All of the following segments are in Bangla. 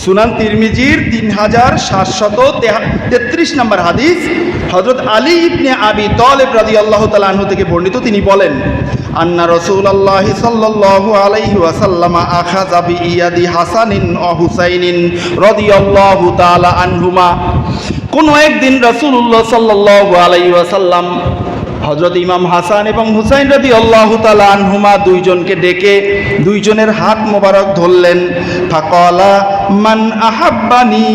সুনান তিরমিজির তিন হাজার সাতশত তেত্রিশ নম্বর হাদিস হজরত আলী ইবনে আবি তলেব রাজি আল্লাহ তালাহু থেকে বর্ণিত। তিনি বলেন, আন্না রসুল আল্লাহ সাল্লাহ আলাইহি ওয়াসাল্লামা আখা জাবি ইয়াদি হাসানিন অ হুসাইনিন রদি আল্লাহ তালা আনহুমা। কোনো একদিন রসুল্লাহ সাল্লাহ আলাই ওয়াসাল্লাম হজরত ইমাম হাসান এবং হুসাইন রদি আল্লাহ তালা আনহুমা দুইজনকে ডেকে দুইজনের হাত মোবারক ধরলেন। ফাকলা মান আহাব্বানি।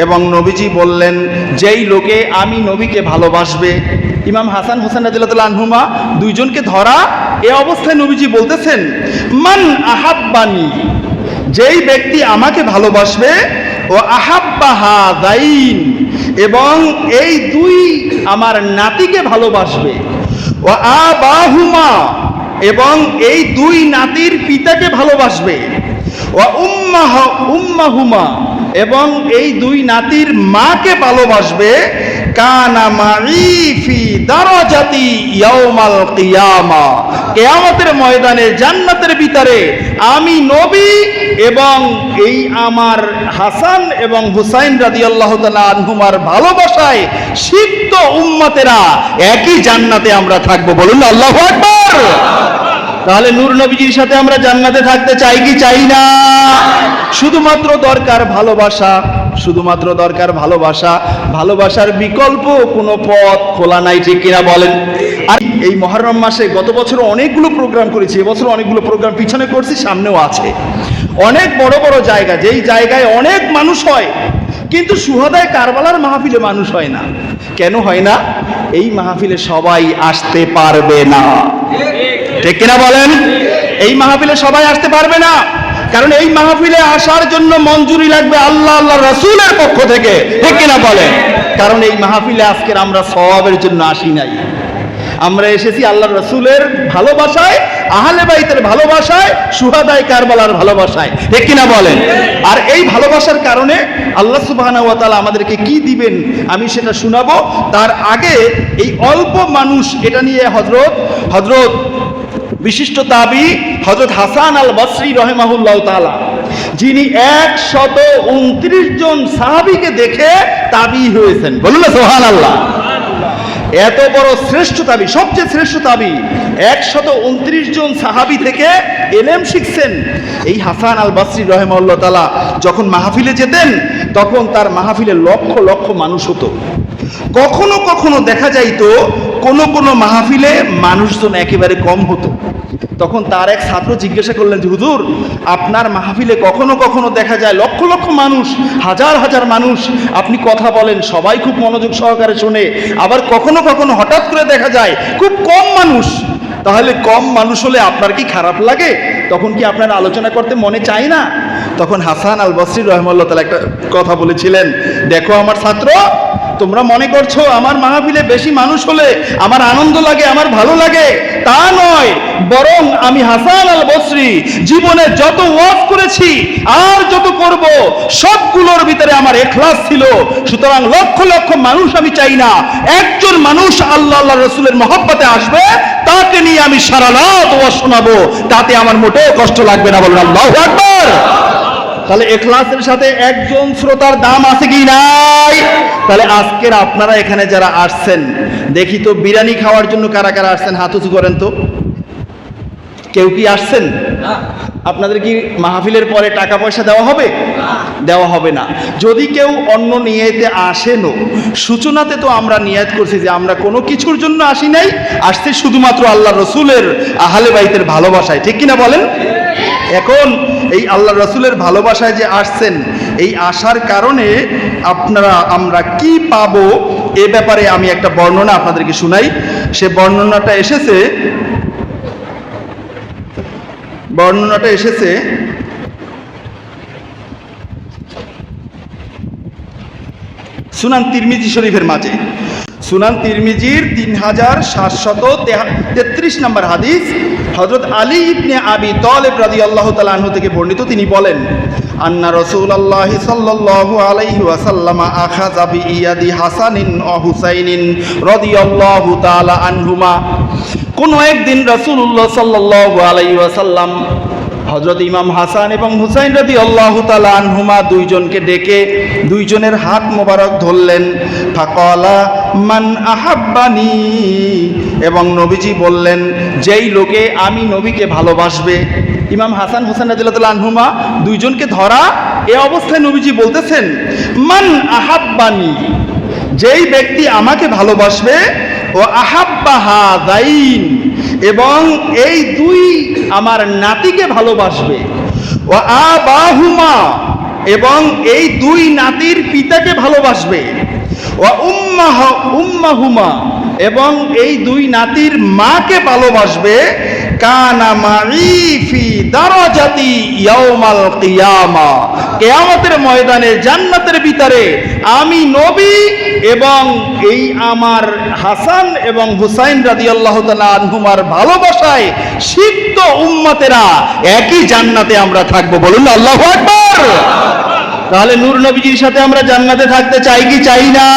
এবং নবীজি বললেন, যেই লোকে আমি নবীকে ভালোবাসবে, ইমাম হাসান হুসাইন রাদিল্লাহ আনহুমা দুইজনকে ধরা, এ অবস্থায় নবীজি বলতেছেন, মান আহাব্বানি, যেই ব্যক্তি আমাকে ভালোবাসবে, ও আহাব্বাহা দাইন এবং এই দুই আমার নাতিকে ভালোবাসবে, ও আবাহুমা, এবং এই দুই নাতির পিতাকে ভালোবাসবে। উম্মাহ, উম্মাহুমা। এবং এই দুই নাতির মাকে ভালোবাসবে। কানা মারিফি দারাজাতি ইয়াউমাল কিয়ামা। কিয়ামতের ময়দানে, জান্নাতের ভিতরে আমি নবী এবং এই আমার হাসান এবং হুসাইন রাদিয়াল্লাহু তাআলা আনহুমার ভালোবাসায় সিদ্ধ উম্মতেরা একই জান্নাতে আমরা থাকব। বলুন আল্লাহু আকবার। তাহলে নূর নবীজির সাথে আমরা জান্নাতে থাকতে চাই কি চাই না? শুধুমাত্র দরকার ভালোবাসা, শুধুমাত্র দরকার ভালোবাসা। ভালোবাসার বিকল্প কোনো পথ খোলা নাই, ঠিক কিনা বলেন? আর এই মহরম মাসে গত বছর অনেকগুলো প্রোগ্রাম করেছি, এবছর অনেকগুলো প্রোগ্রাম পিছনে করছি, সামনেও আছে। অনেক বড় বড় জায়গা, যেই জায়গায় অনেক মানুষ হয়, কিন্তু সুহাদায় কারবালার মাহফিলে মানুষ হয় না। কেন হয় না? এই মাহফিলে সবাই আসতে পারবে না। ঠিক কিনা বলেন? এই মাহফিলে সবাই আসতে পারবে না। কারণ এই মাহফিলে আসার জন্য মঞ্জুরি লাগবে আল্লাহ আল্লাহ রসুলের পক্ষ থেকে। ঠিক কিনা বলেন? কারণ এই মাহফিলে আজকের আমরা সবের জন্য আসি নাই। আমরা এসেছি আল্লাহ রসুলের ভালোবাসায়, আহলে বাইতের ভালোবাসায়, সুহাদায় কারবালার ভালোবাসায়। ঠিক কিনা বলেন? আর এই ভালোবাসার কারণে আল্লাহ সুবাহানা ওয়া তাআলা আমাদেরকে কি দিবেন আমি সেটা শোনাবো। তার আগে এই অল্প মানুষ এটা নিয়ে হজরত হজরত বিশিষ্ট তাবি হজরত হাসান আল বসরি রহেমাহুল্লাহ তালা যিনি একশত উনত্রিশ জন সাহাবিকে দেখে তাবি হয়েছেন। বলুন সোহান আল্লাহ এত বড় শ্রেষ্ঠ তাবি সবচেয়ে শ্রেষ্ঠ তাবি একশত উনত্রিশ জন সাহাবি থেকে এলেম শিখছেন। এই হাসান আল বাসরি রহেমাল্লাহ তালা যখন মাহফিলে যেতেন, তখন তার মাহফিলে লক্ষ লক্ষ মানুষ হতো। কখনো কখনো দেখা যাইতো কোনো কোনো মাহফিলে মানুষজন একেবারে কম হতো। তখন তার এক ছাত্র জিজ্ঞাসা করলেন যে, হুজুর, আপনার মাহফিলে কখনো কখনো দেখা যায় লক্ষ লক্ষ মানুষ, হাজার হাজার মানুষ, আপনি কথা বলেন, সবাই খুব মনোযোগ সহকারে শোনে, আবার কখনো কখনো হঠাৎ করে দেখা যায় খুব কম মানুষ। তাহলে কম মানুষ হলে আপনার কি খারাপ লাগে? তখন কি আপনার আলোচনা করতে মনে চায় না? তখন হাসান আল বসরি রহমল্লা তালা একটা কথা বলেছিলেন, দেখো আমার ছাত্র তোমরা মনে করছ আমার মাহফিলে বেশি মানুষ হলে আমার আনন্দ লাগে, আমার ভালো লাগে? তা নয়, বরং আমি হাসান আল বসরি জীবনে যত ওয়াজ করেছি আর যত করব, সবগুলোর ভিতরে আমার এখলাস ছিল। সুতরাং লক্ষ লক্ষ মানুষ আমি চাই না, একজন মানুষ আল্লাহ আল্লাহ রসুলের মহব্বতে আসবে, তাকে নিয়ে আমি সারা রাত ওয়াজ শোনাবো। তাতে আমার মোটেও কষ্ট লাগবে না, বলুন আল্লাহ আকবার। তাহলে এখলাসের সাথে একজন শ্রোতার দাম আছে কি নাই? তাহলে আজকের আপনারা এখানে যারা আসছেন, দেখি তো বিরিয়ানি খাওয়ার জন্য কারা কারা আসছেন? হাত উঁচু করেন তো। কেউ কি আসছেন? আপনাদের কি মাহফিলের পরে টাকা পয়সা দেওয়া হবে? দেওয়া হবে না। যদি কেউ অন্য নিয়েতে আসেনও, সূচনাতে তো আমরা নিয়াত করছি যে আমরা কোনো কিছুর জন্য আসি নাই, আসছে শুধুমাত্র আল্লাহ রসুলের আহলে বাইতের ভালোবাসায়। ঠিক কিনা বলেন? এখন এই আল্লাহ রসুলের ভালোবাসায় যে আসছেন, এই আসার কারণে আপনারা, আমরা কি পাবো এ ব্যাপারে আমি একটা বর্ণনা আপনাদেরকে শুনাই। সে বর্ণনাটা এসেছে বর্ণনাটা এসেছে। সুনান তিরমিজি শরীফের মাঝে। সুনান তিরমিজির তিন হাজার সাতশত তেত্রিশ নম্বর হাদিস হজরত আলী ইবনে আবি তলেব রাজি আল্লাহ তালাহ থেকে বর্ণিত। তিনি বলেন, আন্না রসুল আল্লাহ সাল্লাল্লাহু আলাইহি ওয়াসাল্লামা আখা জাবি ইয়াদি হাসানিন ও হুসাইনিন রাদিয়াল্লাহু তাআলা আনহুমা। কোন একদিন রাসূলুল্লাহ সাল্লাল্লাহু আলাইহি ওয়াসাল্লাম হজরত ইমাম হাসান এবং হুসাইন রাদি আল্লাহ আনহুমা দুইজনকে ডেকে দুইজনের হাত মোবারক ধরলেন। ফাকলা, মান আহাব্বানি? এবং নবীজি বললেন, যেই লোকে আমি নবীকে ভালোবাসবে। ইমাম হাসান হুসেন রাজিল্লাহ আনহুমা দুইজনকে ধরা এ অবস্থায় নবীজি বলতেছেন, মান আহাব্বানি? যেই ব্যক্তি আমাকে ভালোবাসবে ও আহাব্বাহা দাইন এবং এই দুই আমার নাতিকে ভালোবাসবে। ও আবাহুমা, এবং এই দুই নাতির পিতাকে ভালোবাসবে। ও উম্মাহ, উম্মাহুমা, এবং এই দুই নাতির মাকে ভালোবাসবে। কানা মাইফি দারাজাতি ইয়াউমাল কিয়ামা। কিয়ামতের ময়দানে জান্নাতের ভিতরে আমি নবী এবং এই আমার হাসান এবং হুসাইন রাদিয়াল্লাহু তাআলা আনহুমার ভালোবাসায় সিদ্ধ উম্মতেরা একই জান্নাতে আমরা থাকব। বলুন আল্লাহ আকবার! তাহলে নূর নবীজির সাথে আমরা জান্নাতে থাকতে চাই কি চাই না?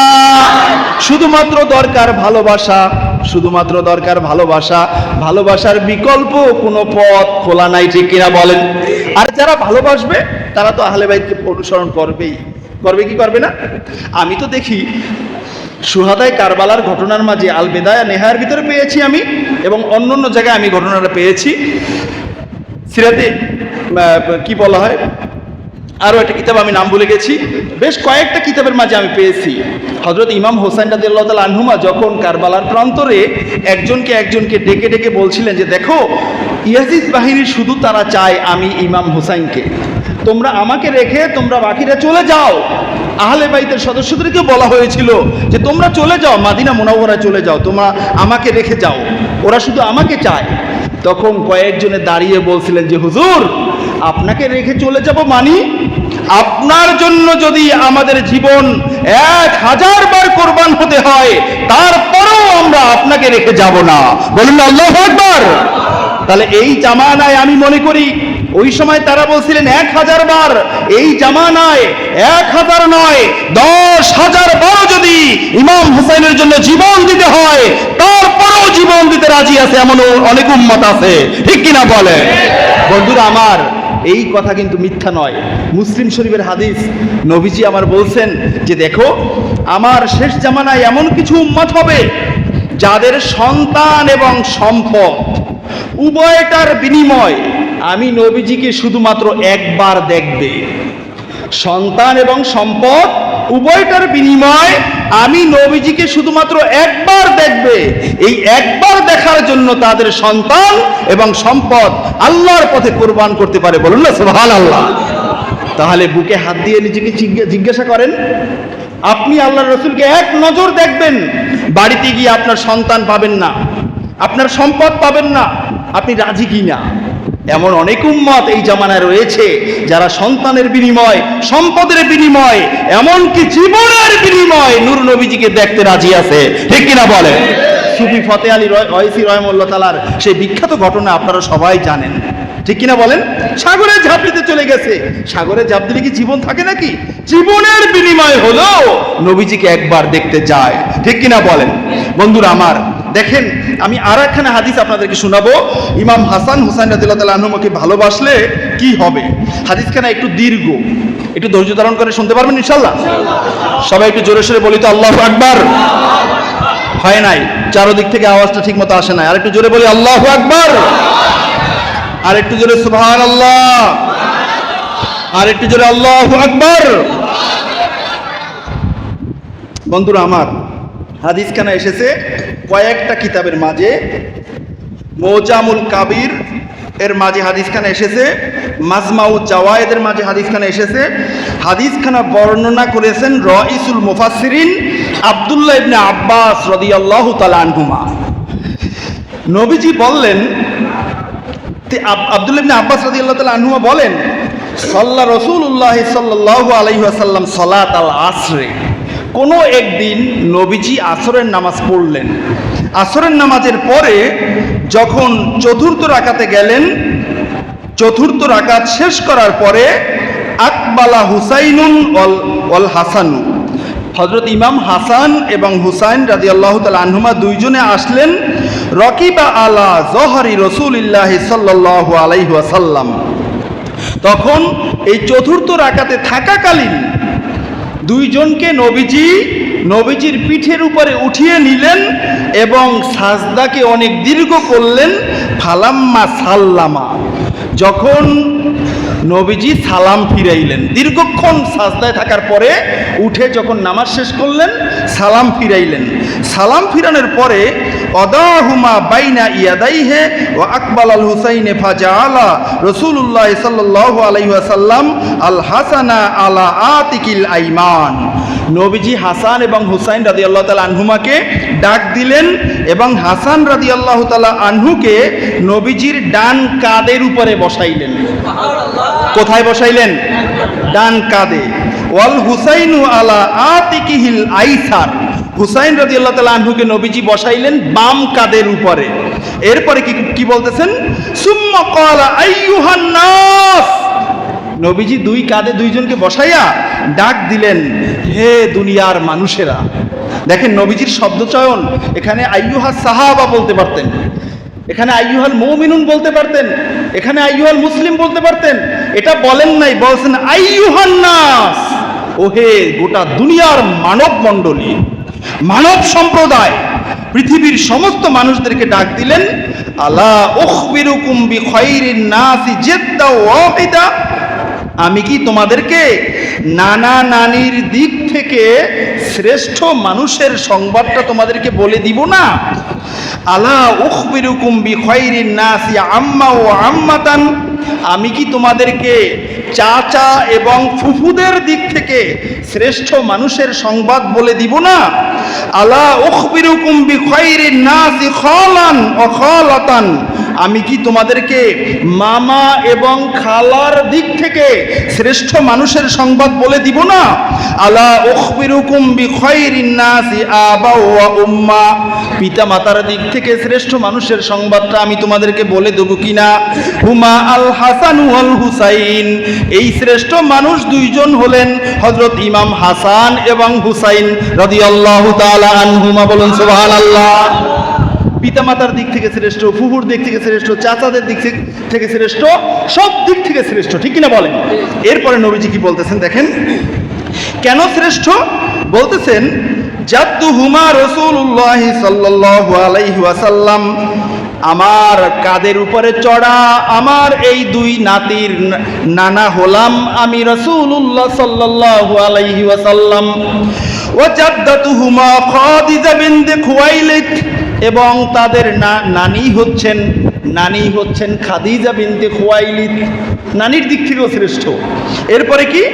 শুধুমাত্র দরকার ভালোবাসা, শুধুমাত্র দরকার ভালোবাসা। ভালোবাসার বিকল্প কোনো পথ খোলা নাই, ঠিক কিনা বলেন? আর যারা ভালোবাসবে, তারা তো আহলে বাইতকে অনুসরণ করবেই। করবে, কি করবে না? আমি তো দেখি সুহাদায় কারবালার ঘটনার মাঝে আল বেদায়া নেহার ভিতরে পেয়েছি আমি এবং অন্য অন্য জায়গায় আমি ঘটনাটা পেয়েছি। সিরাতে কি বলা হয়? আরও একটা কিতাব আমি নাম ভুলে গেছি। বেশ কয়েকটা কিতাবের মাঝে আমি পেয়েছি। হজরত ইমাম হোসেন রাদিল্লাহ তাল আনহুমা যখন কারবালার প্রান্তরে একজনকে একজনকে ডেকে ডেকে বলছিলেন যে, দেখো, ইয়াজিদ বাহিনীর শুধু তারা চায় আমি ইমাম হোসাইনকে। তোমরা আমাকে রেখে তোমরা বাকিরা চলে যাও। আহলে বাইতের সদস্যদেরকে বলা হয়েছিল যে, তোমরা চলে যাও, মাদিনা মোনাওয়ারা চলে যাও, তোমরা আমাকে রেখে যাও। ওরা শুধু আমাকে চায়। তখন কয়েকজনে দাঁড়িয়ে বলছিলেন যে, হুজুর আপনাকে রেখে চলে যাব মানি? আপনার জন্য যদি আমাদের জীবন এক হাজার বার কোরবান হতে হয়, তারপরেও আমরা আপনাকে রেখে যাব না। বলুন আল্লাহ একবার তাহলে এই জামানায় আমি মনে করি, ওই সময় তারা বলছিলেন, এক হাজার বার। এই জামানায় এক হাজার নয়, দশ হাজার বার যদি ইমাম হুসাইনের জন্য জীবন দিতে হয়, তারপরেও জীবন দিতে রাজি আছে এমন অনেক উম্মত আছে। ঠিক কিনা বলে বন্ধুরা আমার এই কথা কিন্তু মিথ্যা নয়। মুসলিম শরীফের হাদিস নবীজি আমার বলছেন যে দেখো, আমার শেষ জামানায় এমন কিছু উম্মত হবে যাদের সন্তান এবং সম্পদ উভয়টার বিনিময় আমি নবীজিকে শুধুমাত্র একবার দেখবে। সন্তান এবং সম্পদ উভয়টার বিনিময় আমি নবীজিকে শুধুমাত্র একবার দেখবে। এই একবার দেখার জন্য তাদের সন্তান এবং সম্পদ আল্লাহর পথে কোরবান করতে পারে। বলুন না সুবহান আল্লাহ তাহলে বুকে হাত দিয়ে নিজেকে জিজ্ঞে- জিজ্ঞাসা করেন, আপনি আল্লাহ রসুলকে এক নজর দেখবেন, বাড়িতে গিয়ে আপনার সন্তান পাবেন না, আপনার সম্পদ পাবেন না, আপনি রাজি কি না এমন অনেক উম্মত এই জামানায় রয়েছে যারা সন্তানের বিনিময়, সম্পদের বিনিময়, এমনকি জীবনের বিনিময় নূর নবীজিকে দেখতে রাজি আছে। ঠিক কিনা বলে সুফি ফতে আলী রয় ওয়াইসি রহমুল্লাহ তালার সেই বিখ্যাত ঘটনা আপনারা সবাই জানেন। ঠিক কিনা বলেন? সাগরে ঝাঁপ দিতে চলে গেছে। সাগরে ঝাঁপ দিলে কি জীবন থাকে নাকি? জীবনের বিনিময় হলো নবীজিকে একবার দেখতে যায়। ঠিক কিনা বলেন? বন্ধুরা আমার দেখেন, আমি আর একখানা হাদিস আপনাদেরকে শোনাবো। ইমাম হাসান হুসাইন রাদিল্লাহ আনহুমাকে ভালোবাসলে কি হবে? হাদিস হাদিসখানা একটু দীর্ঘ। একটু ধৈর্য ধারণ করে শুনতে পারবেন ইনশাল্লাহ সবাই একটু জোরে সোরে বলি তো, আল্লাহ আকবার। হয় নাই? চারোদিক থেকে আওয়াজটা ঠিক মতো আসে নাই। আর একটু জোরে বলি, আল্লাহ আকবার। আর একটু জোরে সুবহান আল্লাহ আর একটু জোরে, আল্লাহ আকবার। বন্ধুরা আমার হাদিসখানা এসেছে, কয়েকটা কিতাবের মাঝে। মোজামুল কাবির এর মাঝে হাদিসখানা এসেছে, মাজমাউ জাওয়ায়েদের মাঝে হাদিসখানা এসেছে। হাদিসখানা বর্ণনা করেছেন রইসুল মুফাসসিরিন আব্দুল্লাহ ইবনে আব্বাস রাদিয়াল্লাহু তাআলা আনহুমা। নবীজি বললেন আব্দুল্লাহ ইবনে আব্বাস রাদিয়াল্লাহু তাআলা আনহুমা বলেন, সাল্লা রাসূলুল্লাহ সাল্লাল্লাহু আলাইহি ওয়াসাল্লাম সালাত আল আসরে। কোনো একদিন নবীজি আসরের নামাজ পড়লেন। আসরের নামাজের পরে যখন চতুর্থ রাকাতে গেলেন, চতুর্থ রাকাত শেষ করার পরে আকবালা হুসাইনুন অল অল হাসানু। হজরত ইমাম হাসান এবং হুসাইন রাজি আল্লাহ তাল আনহুমা দুইজনে আসলেন, রকিবা আলা জহরি রসুলিল্লাহ সাল্লাহ আলাইহাসাল্লাম তখন এই চতুর্থ রাকাতে থাকাকালীন দুইজনকে নবীজি, নবীজির পিঠের উপরে উঠিয়ে নিলেন এবং সাজদাকে অনেক দীর্ঘ করলেন, ফালাম্মা সাল্লামা। যখন নবীজি সালাম ফিরাইলেন, দীর্ঘক্ষণ সাজদায় থাকার পরে উঠে যখন নামাজ শেষ করলেন, সালাম ফিরাইলেন। সালাম ফিরানোর পরে অদাহুমা বাইনা ইয়াদাইহে ও আকবাল আল হুসাইনে ফাজা আলা রসুল্লাহ সাল্লাহ আলাইসাল্লাম আল হাসানা আলা আতিকিল আইমান। নবীজি হাসান এবং হুসাইন রাদি আল্লাহ তালা আনহুমাকে ডাক দিলেন এবং হাসান রাদি আল্লাহ তালা আনহুকে নবীজির ডান কাদের উপরে বসাইলেন। কোথায় বসাইলেন? ডান কাদে ওয়াল হুসাইনু আলা আতিকিহিল আইসার। হুসাইন রাজি আল্লাহ তালা আনহুকে নবীজি বসাইলেন বাম কাদের উপরে। এরপরে কি কি বলতেছেন? নবীজি দুই কাঁধে দুইজনকে বসাইয়া ডাক দিলেন, হে দুনিয়ার মানুষেরা। দেখেন নবীজির শব্দচয়ন এখানে আইয়ুহা সাহাবা বলতে পারতেন, এখানে আইয়ুহাল মৌমিনুন বলতে পারতেন, এখানে আইয়ুহাল মুসলিম বলতে পারতেন। এটা বলেন নাই, বলছেন আইয়ুহান নাস। ওহে গোটা দুনিয়ার মানব মণ্ডলী মানব সম্প্রদায়, পৃথিবীর সমস্ত মানুষদেরকে ডাক দিলেন, আলা উখবিরুকুম বি খায়রিন নাসি জিদ্দা ওয়াহিদা আমি কি তোমাদেরকে নানা নানির দিক থেকে শ্রেষ্ঠ মানুষের সংবাদটা তোমাদেরকে বলে দিব না? আলা উখবিরুকুম বি খায়রিন নাসি আম্মা ও আম্মাতান। আমি কি তোমাদেরকে চাচা এবং ফুফুদের দিক থেকে শ্রেষ্ঠ মানুষের সংবাদ বলে দিব না। আলা উখবিরুকুম বি খায়রিন নাসি খালান ও খালাতান আমি কি তোমাদেরকে মামা এবং খালার দিক থেকে শ্রেষ্ঠ মানুষের সংবাদ বলে দিব না? আলা উখবিরুকুম বি খায়রিন আবা উম্মা। পিতা মাতার দিক থেকে শ্রেষ্ঠ মানুষের সংবাদটা আমি তোমাদেরকে বলে দেবো কিনা? হুমা আল হাসান ওয়াল হুসাইন। এই শ্রেষ্ঠ মানুষ দুইজন হলেন হজরত ইমাম হাসান এবং হুসাইন রাদিয়াল্লাহু তাআলা আনহুমা। বলুন সুবহানাল্লাহ। পিতামাতার দিক থেকে শ্রেষ্ঠ, ফুফুর দিক থেকে শ্রেষ্ঠ, চাচাদের দিক থেকে- শ্রেষ্ঠ, সব দিক থেকে শ্রেষ্ঠ, ঠিক কিনা বলেন? এরপরে নবীজি কি বলতেছেন দেখেন? কেন শ্রেষ্ঠ? বলতেছেন জাদ্দু হুমা রসুল্লাহ সাল্লাল্লাহু আলাইহি ওয়াসাল্লাম, আমার কাদের উপরে চড়া, আমার এই দুই নাতির নানা হলাম আমি রসুল্লাহ সাল্লাল্লাহু আলাইহি ওয়াসাল্লাম। ও জাদ্দাতুহুমা খাদিজা বিনতে খুয়াইলিদ এবং তাদের না, নানি হচ্ছেন নানি হচ্ছেন খাদিজা বিনতে খোয়াইলি নানির দিক থেকেও শ্রেষ্ঠ। এরপরে কি?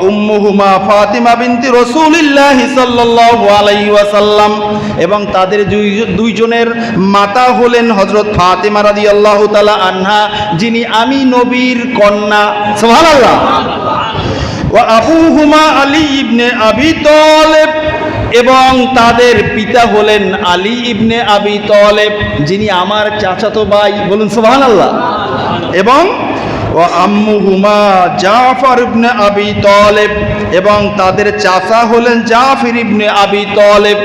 উম্মুহুমা ফাতিমা বিনতে রসুলিল্লাহ সাল্লাল্লাহু আলাইহি ওয়াসাল্লাম এবং তাদের দুই- দুইজনের মাতা হলেন হযরত ফাতিমা রাদিয়াল্লাহু তাআলা আনহা, যিনি আমি নবীর কন্যা। সুবহানাল্লাহ। ও আবুহুমা আলী ইবনে আবি তলেব। এবং তাদের পিতা হলেন আলী ইবনে আবি তলেব, যিনি আমার চাচাতো ভাই। বলুন সুবহান আল্লাহ এবং ও আম্মুহুমা জাফর ইবনে আবি তলেব, এবং তাদের চাচা হলেন জাফির ইবনে আবি তলেব,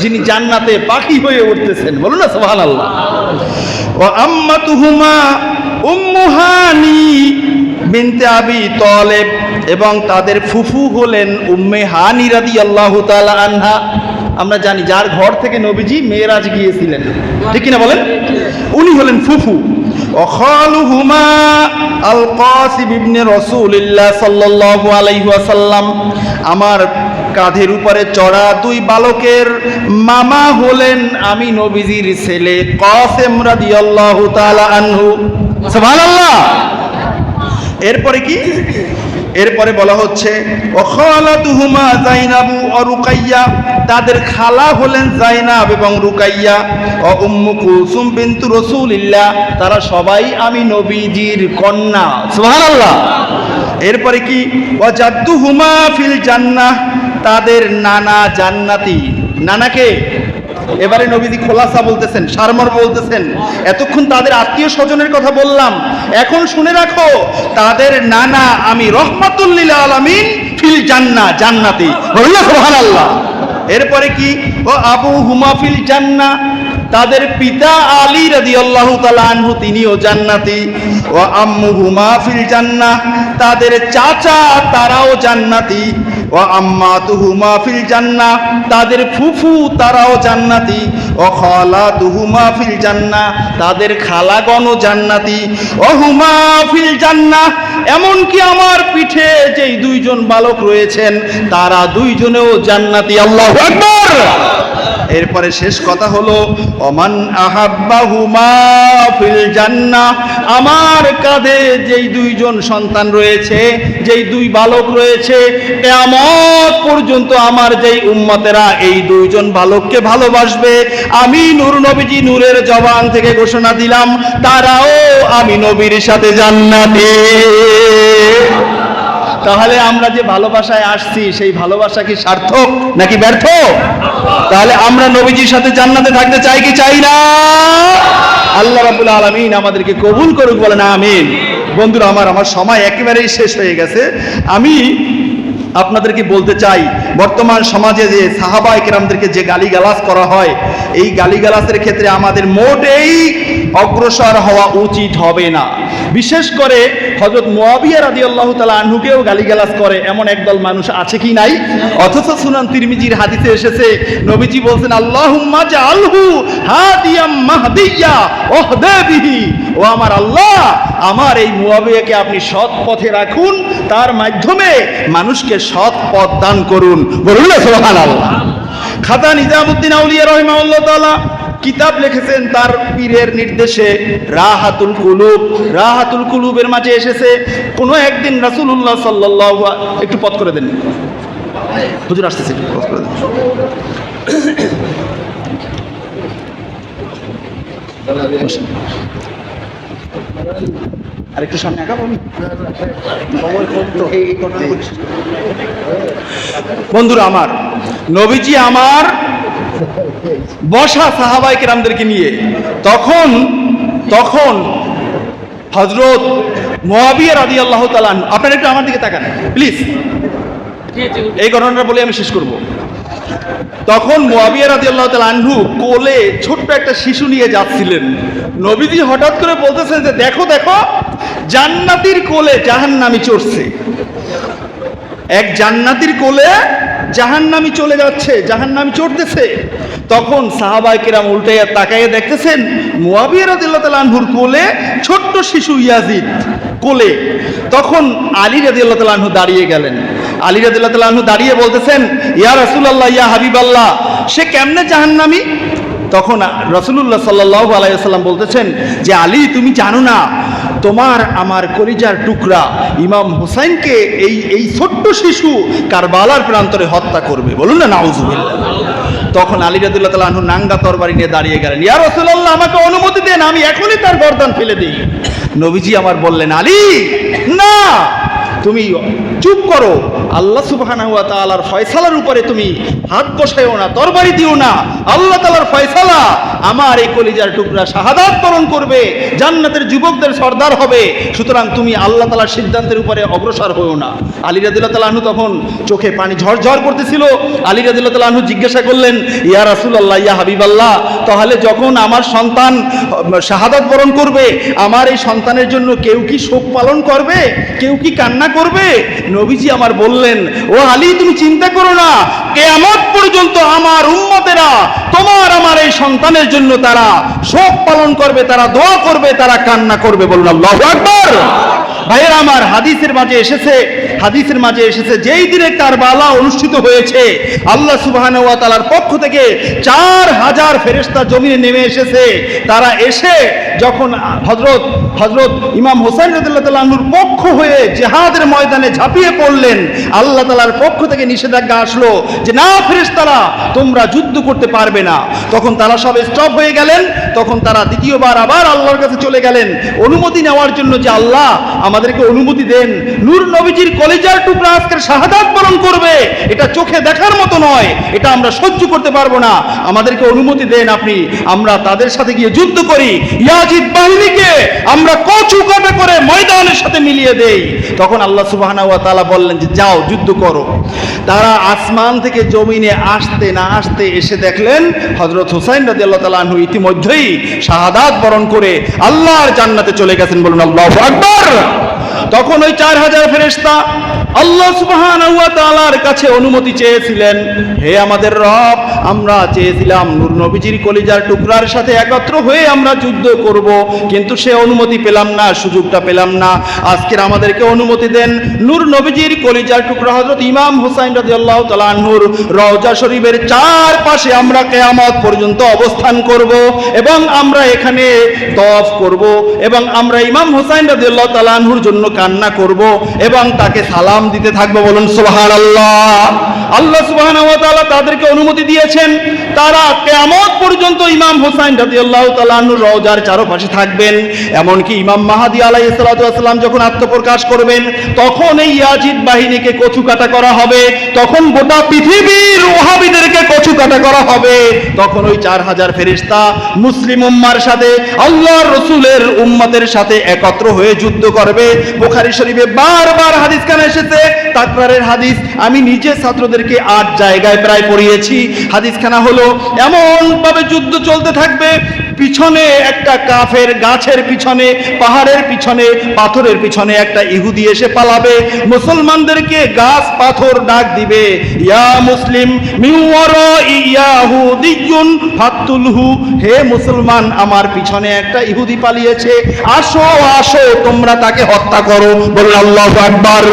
যিনি জান্নাতে পাখি হয়ে উঠতেছেন। বলুন না সুবহান আল্লাহ ও আম্মাতুহুমা উম্মুহানি বিনতে আবি তলেব এবং তাদের ফুফু হলেন উম্মে হানি রাদি আল্লাহ আনহা। আমরা জানি যার ঘর থেকে নবীজি মেয়েরাজ গিয়েছিলেন। ঠিক কিনা বলেন? উনি হলেন ফুফু। আল আমার কাঁধের উপরে চড়া দুই বালকের মামা হলেন আমি নবীজির ছেলে কাসেম রাদিয়াল্লাহু তাআলা আনহু। এরপরে কি? এরপরে বলা হচ্ছে জাইনাবু তাদের খালা হলেন জাইনাব এবং রুকাইয়া। ও উম্মু কুলসুম বিনতু রাসূলিল্লাহ তারা সবাই আমি নবীজির কন্যা। সুবহানাল্লাহ। এরপরে কি, ও জাদ্দুহুমা ফিল জান্নাহ তাদের নানা জান্নাতি। নানাকে এবারে নবীজি খোলাসা বলতেছেন সারমর বলতেছেন। এতক্ষণ তাদের আত্মীয় স্বজনের কথা বললাম। এখন শুনে রাখো, তাদের নানা আমি রহমাতুল্লিল আলামিন ফিল জান্না জান্নাতি। সুবহানাল্লাহ। এরপরে কি? ও আবু হুমা ফিল জান্না। তাদের পিতা আলী রাদিয়াল্লাহু তাআলা আনহু, তিনিও জান্নাতি। ও আম্মুহু মাহফিল জান্না। তাদের চাচা, তারাও জান্নাতি। ও আম্মাতুহু মাহফিল জান্নাহ, তাদের ফুফু তারাও জান্নাতি। ও খালাতুহু মাহফিল জান্না তাদের খালাগণও জান্নাতি। ও হুমা ফিল জান্নাহ, এমনকি আমার পিঠে যেই দুইজন বালক রয়েছেন, তারা দুইজনেও জান্নাতি। আল্লাহ আকবার! এরপরে শেষ কথা হলো, অমান আহাব্বাহুমা ফিল জান্নাহ আমার কাঁধে যেই দুইজন সন্তান রয়েছে, যেই দুই বালক রয়েছে, কেয়ামত পর্যন্ত আমার যেই উম্মতেরা এই দুইজন বালককে ভালোবাসবে। আমি নূর নবীজি নূরের জবান থেকে ঘোষণা দিলাম, তারাও আমি নবীর সাথে জান্নাতে। তাহলে আমরা যে ভালোবাসায় আসছি, সেই ভালোবাসা কি সার্থক নাকি ব্যর্থ? তাহলে আমরা নবীজির সাথে জান্নাতে থাকতে চাই কি চাই না? আল্লাহ রাবুল আলমিন আমাদেরকে কবুল করুক বলে না আমিন। বন্ধুরা, আমার আমার সময় একেবারেই শেষ হয়ে গেছে। আমি আপনাদেরকে বলতে চাই, বর্তমান সমাজে যে সাহাবা একরামদেরকে যে গালিগালাজ করা হয়, এই গালিগালাজের ক্ষেত্রে আমাদের মোটেই অগ্রসর হওয়া উচিত হবে না। বিশেষ করে হজরত মোয়াবিয়া রাদি আল্লাহ তালা আনহুকেও গালিগালাজ করে, এমন একদল মানুষ আছে কি নাই? অথচ সুনান তিরমিজির হাদিসে এসেছে, নবীজি বলছেন, আল্লাহুম্মা জাআলহু হাদিয়াম ও আমার আল্লাহ, আমার এই মুয়াবিয়াকে আপনি সৎ পথে রাখুন তার মাধ্যমে মানুষকে সৎ পথ দান করুন। খাতা নিজামুদ্দিন আউলিয়া রহিমাউল্লাহ তাআলা কিতাব লিখেছেন তার পীরের নির্দেশে, রাহাতুল কুলুব। রাহাতুল কুলুবের মাঝে এসেছে, কোনো একদিন রাসূলুল্লাহ সাল্লাল্লাহু আ- একটু পথ করে দেন হুজুর আসতেছে, একটু পথ করে দেন। বসেন। আর একটু সামনে বন্ধুরা আমার, নবীজি আমার বসা সাহাবাই কেরামদেরকে নিয়ে তখন তখন হজরত মোয়াবিয়া রাদি আল্লাহ তালান আপনারা একটু আমার দিকে তাকান প্লিজ এই ঘটনাটা বলে আমি শেষ করব। তখন মোয়াবিয়া রাদি আল্লাহ আনহু কোলে ছোট্ট একটা শিশু নিয়ে যাচ্ছিলেন। নবীজি হঠাৎ করে বলতেছেন যে, দেখো দেখো জান্নাতির কোলে জাহান্নামি চড়ছে। এক জান্নাতির কোলে জাহান্নামি চলে যাচ্ছে, জাহান্নামি চড়তেছে। তখন সাহাবাই কিরাম উল্টাইয়া তাকাইয়া দেখতেছেন মুয়াবিয়া রাদিল্লাহ আনহুর কোলে ছোট্ট শিশু ইয়াজিদ কোলে। তখন আলী রাদিল্লাহ দাঁড়িয়ে গেলেন। আলী রাদিল্লাহ দাঁড়িয়ে বলতেছেন, ইয়া রাসূলুল্লাহ, ইয়া হাবিবাল্লাহ, সে কেমনে জাহান্নামি? তখন রসুল্লাহ সাল্লাহ আলাইসাল্লাম বলতেছেন যে, আলী, তুমি জানো না তোমার আমার কলিজার টুকরা ইমাম হুসাইনকে এই এই ছোট্ট শিশু কারবালার প্রান্তরে হত্যা করবে। বলুন না, নাউজুবিল্লাহ। তখন আলী রাদুল্লাহ তালা নাঙ্গা তরবারি নিয়ে দাঁড়িয়ে গেলেন। ইয়ার রসুল্লাহ আমাকে অনুমতি দেন, আমি এখনই তার গর্দান ফেলে দিই। নবীজি আমার বললেন, আলী, না, তুমি চুপ করো। আল্লাহ সুবহানাহু ওয়া তাআলার ফয়সালার উপরে তুমি হাত বসাইও না, তরবারি দিও না। আল্লাহ তাআলার ফয়সালা আমার এই কলিজার টুকরা শাহাদাত বরণ করবে, জান্নাতের যুবকদের সর্দার হবে। সুতরাং তুমি আল্লাহ তাআলার সিদ্ধান্তের উপরে অগ্রসর হও না। আলী আনহু তখন চোখে পানি ঝরঝর করতেছিল। আলী তাআলা আনহু জিজ্ঞাসা করলেন, ইয়া রাসূলুল্লাহ, ইয়া হাবিবাল্লাহ, তাহলে যখন আমার সন্তান, শাহাদাত বরণ করবে, আমার এই সন্তানের জন্য কেউ কি শোক পালন করবে? কেউ কি কান্না করবে? নবীজি আমার বললেন, ও আলী, তুমি চিন্তা করো না। কে কেয়ামত পর্যন্ত আমার উম্মতেরা, তোমার আমার এই সন্তানের জন্য তারা শোক পালন করবে, তারা দোয়া করবে, তারা কান্না করবে বলুন আল্লাহু আকবার। ভাইয়ের, আমার হাদিসের মাঝে এসেছে হাদিসের মাঝে এসেছে, যেই দিনে তার বালা অনুষ্ঠিত হয়েছে, আল্লাহ সুবহান ওয়া তাআলার পক্ষ থেকে চার হাজার ফেরেশতা জমিনে নেমে এসেছে। তারা এসে যখন হজরত হজরত ইমাম হোসেন আনহুর পক্ষ হয়ে জেহাদের ময়দানে ঝাঁপিয়ে পড়লেন, আল্লাহ তাআলার পক্ষ থেকে নিষেধাজ্ঞা আসলো যে, না ফেরেশতারা, তোমরা যুদ্ধ করতে পারবে না। তখন তারা সব স্টপ হয়ে গেলেন তখন তারা দ্বিতীয়বার আবার আল্লাহর কাছে চলে গেলেন। অনুমতি নেওয়ার জন্য যে আল্লাহ আমাদেরকে অনুমতি দেন, নূর নবীজির কলেজার টুকরা আজকের শাহাদাত বরণ করবে। এটা চোখে দেখার মতো নয়, এটা আমরা সহ্য করতে পারব না। আমাদেরকে অনুমতি দেন আপনি, আমরা তাদের সাথে গিয়ে যুদ্ধ করি। ইয়াজিদ বাহিনীকে আমরা কচু কাটা করে ময়দানের সাথে মিলিয়ে দেই। তখন আল্লাহ সুবহানা ওয়া তাআলা বললেন যে, যাও, যুদ্ধ করো। তারা আসমান থেকে জমিনে আসতে না আসতে এসে দেখলেন হজরত হুসাইন রাজি আল্লাহ তালা আনহু ইতিমধ্যেই শাহাদাত বরণ করে আল্লাহর জান্নাতে চলে গেছেন বলুন আল্লাহ আকবর। তখন ওই চার হাজার ফেরেশতা আল্লাহ তাআলার কাছে অনুমতি চেয়েছিলেন, হে আমাদের রব, আমরা চেয়েছিলাম কলিজার টুকরার সাথে একত্র হয়ে আমরা যুদ্ধ কিন্তু সে অনুমতি পেলাম না, সুযোগটা পেলাম না। আজকের আমাদেরকে অনুমতি দেন কলিজার টুকরা ইমাম শরীফের আমরা কিয়ামত পর্যন্ত অবস্থান করব এবং আমরা এখানে তওয়াফ করব এবং আমরা ইমাম হুসাইন রাদিয়াল্লাহু তাআলা আনহুর জন্য কান্না করব এবং তাকে সালাম দিতে থাকব বলুন, সুবহানাল্লাহ। আল্লাহ ওয়া তাআলা তাদেরকে অনুমতি দিয়েছেন, তারা কিয়ামত পর্যন্ত ইমাম হুসাইন রাদিয়াল্লাহু তাআলা আনহুর রওজার চারপাশে থাকবেন। এমনকি ইমাম মাহাদি আলাইহিস সালাতু ওয়াসসালাম যখন আত্মপ্রকাশ করবেন, তখন এই ইয়াজিদ বাহিনীকে কচু কাটা করা হবে, তখন গোটা পৃথিবীর ওহাবিদেরকে কচু কাটা করা হবে। তখন ওই চার হাজার ফেরিস্তা মুসলিম উম্মার সাথে, আল্লাহর রসুলের উম্মতের সাথে একত্র হয়ে যুদ্ধ করবে। বুখারী শরীফে বারবার হাদিস কানে এসেছে তাকরারের হাদিস আমি নিজে ছাত্রদেরকে আট জায়গায় প্রায় পড়িয়েছি। হাদিসখানা হলো এমন ভাবে যুদ্ধ চলতে থাকবে, পিছনে একটা কাফের গাছের পিছনে, পাহাড়ের পিছনে, পাথরের পিছনে একটা ইহুদি এসে পালাবে। মুসলমানদেরকে গাছ পাথর ডাক দিবে, ইয়া মুসলিম হে মুসলমান, আমার পিছনে একটা ইহুদি পালিয়েছে, আসো আসো, তোমরা তাকে হত্যা করো বলুন আল্লাহু আকবার।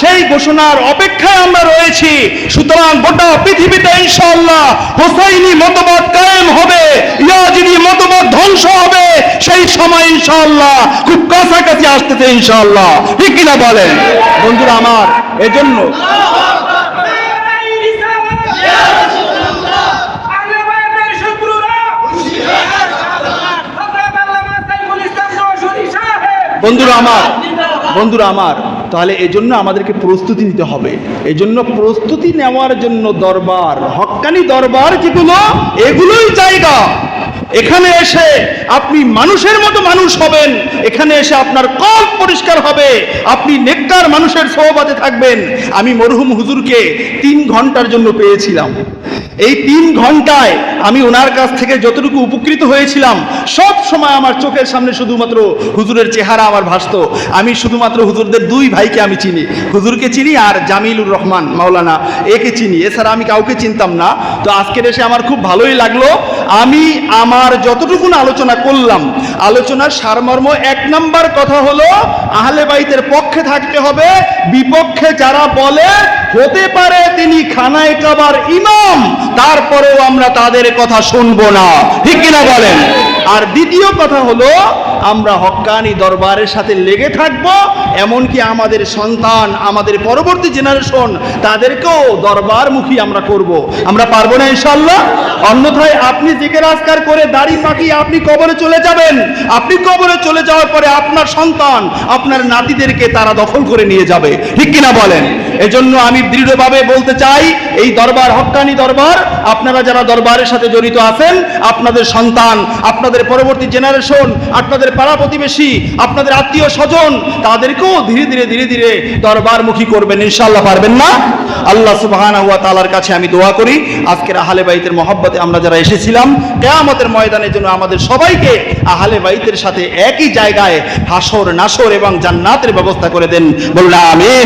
সেই ঘোষণার অপেক্ষায় আমরা রয়েছি। সুতরাং গোটা পৃথিবীতে ইনশাআল্লাহ হোসাইনি মতবাদ কায়েম হবে, ইয়াজিদি মতবাদ ধ্বংস হবে। সেই সময় ইনশাআল্লাহ খুব কাছাকাছি আসতেছে ইনশাআল্লাহ। ঠিক কিনা বলেন? বন্ধুরা আমার, এজন্য বন্ধুরা আমার বন্ধুরা আমার তাহলে এজন্য আমাদেরকে প্রস্তুতি নিতে হবে। এজন্য প্রস্তুতি নেওয়ার জন্য দরবার হক্কানি দরবার যেগুলো, এগুলোই জায়গা। এখানে এসে আপনি মানুষের মতো মানুষ হবেন। এখানে এসে আপনার কল্প পরিষ্কার হবে। আপনি নেককার মানুষের সহবাদে থাকবেন। আমি মরহুম হুজুরকে তিন ঘণ্টার জন্য পেয়েছিলাম। এই তিন ঘন্টায় আমি ওনার কাছ থেকে যতটুকু উপকৃত হয়েছিলাম, সব সময় আমার চোখের সামনে শুধুমাত্র হুজুরের চেহারা আমার ভাসত। আমি শুধুমাত্র হুজুরদের দুই ভাইকে আমি চিনি। হুজুরকে চিনি আর জামিলুর রহমান, মাওলানা, একে চিনি। এছাড়া আমি কাউকে চিনতাম না। তো আজকের এসে আমার খুব ভালোই লাগল। আমি আমার যতটুকুন আলোচনা করলাম, আলোচনার সারমর্ম এক নাম্বার কথা হলো, আহলে বাইতের পক্ষে থাকতে হবে, বিপক্ষে যারা বলে হতে পারে তিনি খানায় কাবার ইমাম, তারপরেও আমরা তাদের কথা শুনব না। ঠিক কিনা বলেন? আর দ্বিতীয় কথা হলো, আমরা হক্কানি দরবারের সাথে লেগে থাকব, এমনকি আমাদের সন্তান, আমাদের পরবর্তী জেনারেশন তাদেরকেও দরবারমুখী আমরা করব। আমরা পারব না ইনশাল্লাহ অন্যথায় আপনি জিকে রাজকার করে দাড়ি পাকিয়ে আপনি কবরে চলে যাবেন। আপনি কবরে চলে যাওয়ার পরে আপনার সন্তান, আপনার নাতিদেরকে তারা দখল করে নিয়ে যাবে। ঠিক কিনা বলেন? এজন্য আমি দৃঢ়ভাবে বলতে চাই, এই দরবার, হক্কানি দরবার, আপনারা যারা দরবারের সাথে জড়িত আছেন, আপনাদের সন্তান, আপনাদের পরবর্তী জেনারেশন আপনাদের পাড়া প্রতিবেশী, আপনাদের আত্মীয় স্বজন, তাদেরকেও ধীরে ধীরে ধীরে ধীরে দরবারমুখী করবেন ইনশাল্লাহ পারবেন না? আল্লাহ সুবহানাহু ওয়া তাআলার কাছে আমি দোয়া করি, আজকের আহলে বাইতের মহব্বতে আমরা যারা এসেছিলাম, কেয়ামতের ময়দানের জন্য আমাদের সবাইকে আহলে বাইতের সাথে একই জায়গায় হাসর নাসর এবং জান্নাতের ব্যবস্থা করে দেন। বললাম আমিন।